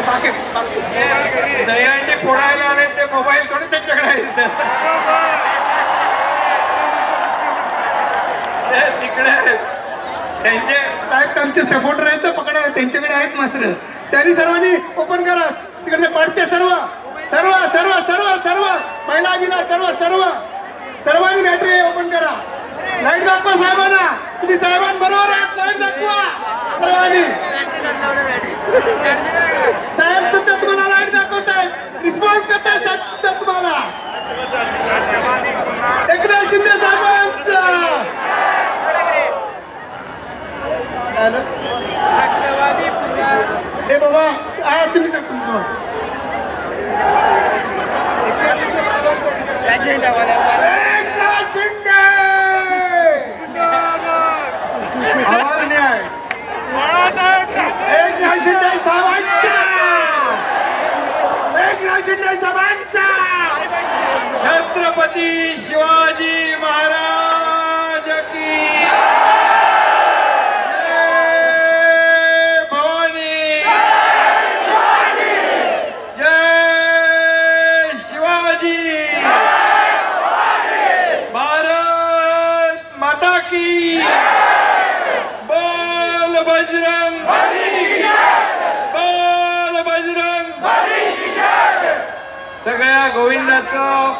ते दहीहंडी फोडायला आले ते मोबाईल थोडे त्यांच्याकडे आहेत ते तिकडे आहेत. त्यांचे साहेब त्यांचे सपोर्टर आहेत तर पकडा त्यांच्याकडे आहेत मात्र. त्यांनी सर्वांनी ओपन करा. तिकडे पाठचे सर्व. सर्व सर्व सर्व सर्व. महिला बिला सर्व सर्व. सर्वांनी बॅटरी ओपन करा. लाइट दाखवा साहेबांना. तुम्ही साहेबांबरोबर आहात लाइट दाखवा. सर्वांनी. साहेब सुद्धा तुम्हाला लाइट दाखवतायत. रिस्पॉन्स करताय साहेब सुद्धा तुम्हाला. एकनाथ शिंदे साहेबांचा. ए बाबा हा तुम्ही एकनाथ शिंदे साहेबांचा एकनाथ शिंदे आवाज नाही आहे एकनाथ शिंदे साहेबांचा एकनाथ शिंदे साहेबांचा छत्रपती शिवाजी महाराज की जय भवानी। जय शिवाजी। भारत माता की बजरंग। बोल बजरंग। सगळ्या गोविंदाचं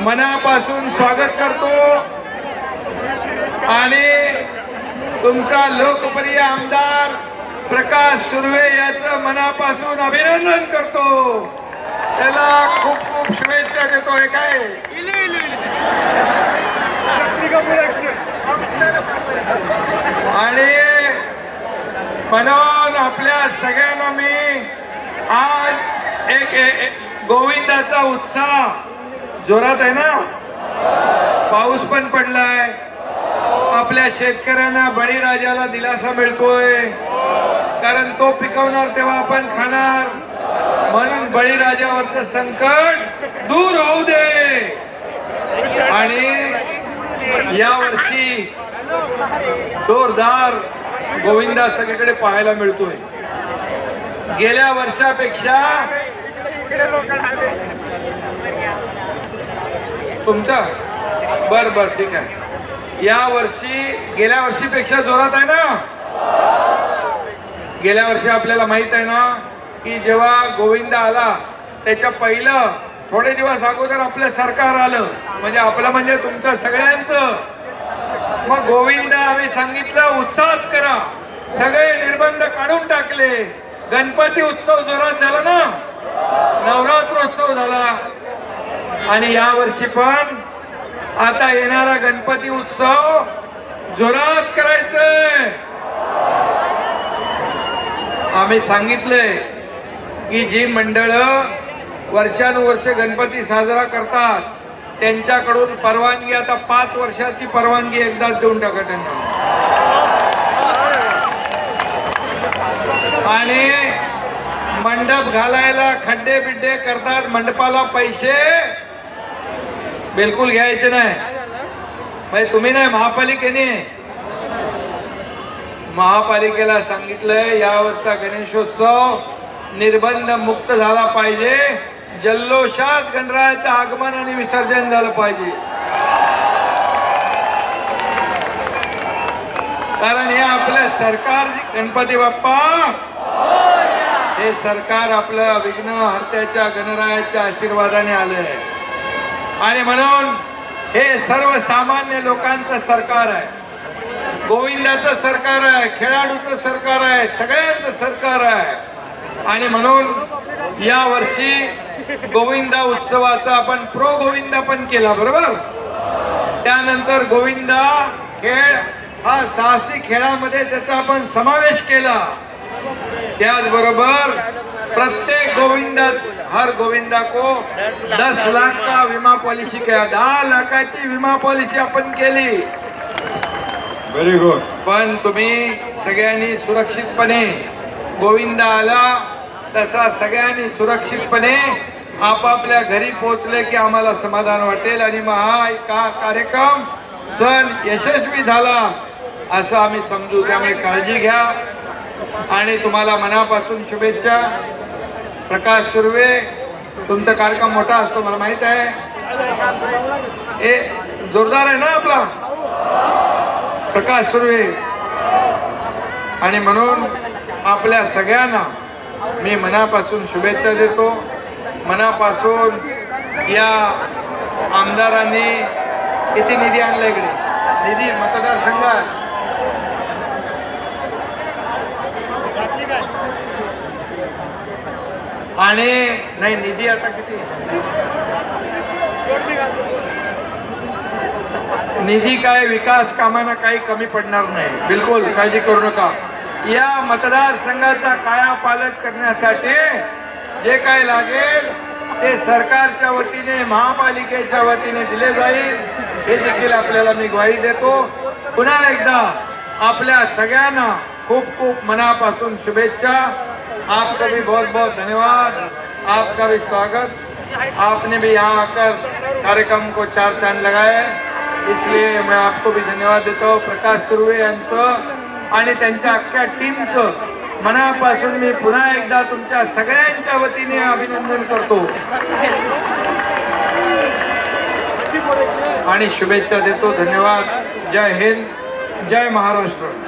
मनापासून स्वागत करतो. आणि तुमचा लोकप्रिय आमदार प्रकाश सुर्वे याचं मनापासून अभिनंदन करतो. त्याला खूप खूप शुभेच्छा देतोय. काय? आणि म्हणून आपल्या सगळ्यांना मी आज एक एक एक गोविंदाचा उत्साह जोरात आहे ना? पाऊस पण पडलाय. आपल्या शेतकऱ्यांना बळीराजाला दिलासा मिळतोय. कारण तो पिकवणार तेव्हा आपण खाणार. म्हणून बळीराजावरचं संकट दूर होऊ दे. आणि या वर्षी जोरदार गोविंदा सगळीकडे पाहायला मिळतोय. गेल्या वर्षापेक्षा तुमचा? बर बर ठीक आहे. या वर्षी गेल्या वर्षीपेक्षा जोरात आहे ना? गेल्या वर्षी आपल्याला माहीत आहे ना की जेव्हा गोविंदा आला त्याच्या पहिलं थोडे दिवस अगोदर आपलं सरकार आलं. म्हणजे आपलं म्हणजे तुमचं सगळ्यांचं. मग गोविंद आम्ही सांगितलं उत्साहात करा. सगळे निर्बंध काढून टाकले. गणपती उत्सव जोरात झाला ना? नवरात्रोत्सव झाला. आणि या वर्षी पण आता येणारा गणपती उत्सव जोरात करायचंय. आम्ही सांगितलंय की जी मंडळ वर्षानुवर्ष गणपती साजरा करतात त्यांच्याकडून परवानगी आता पाच वर्षाची परवानगी एकदाच देऊन टाका त्यांना. आणि मंडप घालायला खड्डे बिड्डे करतात मंडपाला पैसे बिलकुल घ्यायचे नाही. तुम्ही नाही महापालिकेने. महापालिकेला सांगितलंय यावरचा गणेशोत्सव निर्बंध मुक्त झाला पाहिजे. जल्लोषात गणरायाचं आगमन आणि विसर्जन झालं पाहिजे. कारण हे आपलं सरकार गणपती बाप्पा हे सरकार आपलं विघ्न हर्त्याच्या गणरायाच्या आशीर्वादाने आलंय. आणि म्हणून हे सर्वसामान्य लोकांचं सरकार आहे. गोविंदाचं सरकार आहे खेळाडूचं सरकार आहे सगळ्यांचं सरकार आहे. आणि म्हणून या वर्षी गोविंदा उत्सवाचा आपण प्रो गोविंदा पण केला बरोबर? त्यानंतर गोविंदा खेळ हा साहसी खेळामध्ये त्याचा आपण समावेश केला. त्याचबरोबर प्रत्येक गोविंदा हर गोविंदा को दस लाख का विमा पॉलिसी किया दहा लाखाची विमा पॉलिसी आपण केली. व्हेरी गुड पण तुम्ही सगळ्यांनी सुरक्षितपणे गोविंदा आला तसा सगळ्यांनी सुरक्षितपणे आपापल्या घरी पोहोचले की आम्हाला समाधान वाटेल. आणि मग हा का कार्यक्रम सण यशस्वी झाला असं आम्ही समजू. त्यामुळे काळजी घ्या. आणि तुम्हाला मनापासून शुभेच्छा. प्रकाश सुर्वे तुमचा कार्यक्रम मोठा असतो मला माहीत आहे. ए जोरदार आहे ना आपला? प्रकाश सुर्वे. आणि म्हणून आपल्या सगळ्यांना मी मनापासून शुभेच्छा देतो. मनापासून या आमदारांनी किती निधी आणला इकडे? निधी मतदारसंघात आणि नाही निधी आता किती? निधी काय विकास कामांना काही कमी पडणार नाही. बिलकुल काळजी करू नका. या मतदारसंघाचा काया पालट करण्यासाठी जे काय लागेल ते सरकारच्या वतीने महापालिकेच्या वतीने दिले जाईल. हे देखील आपल्याला मी ग्वाही देतो. पुन्हा एकदा आपल्या सगळ्यांना खूप खूप मनापासून शुभेच्छा. आपका भी बहुत बहुत धन्यवाद. आपका भी स्वागत. आपने भी यहाँ आकर कार्यक्रम को चार चांद लगाए. इसलिए मैं आपको भी धन्यवाद देतो प्रकाश सुर्वे यांचं आणि त्यांच्या अख्ख्या टीमचं मनापासून मी पुन्हा एकदा तुमच्या सगळ्यांच्या वतीने अभिनंदन करतो. आणि शुभेच्छा देतो. धन्यवाद. जय हिंद. जय महाराष्ट्र.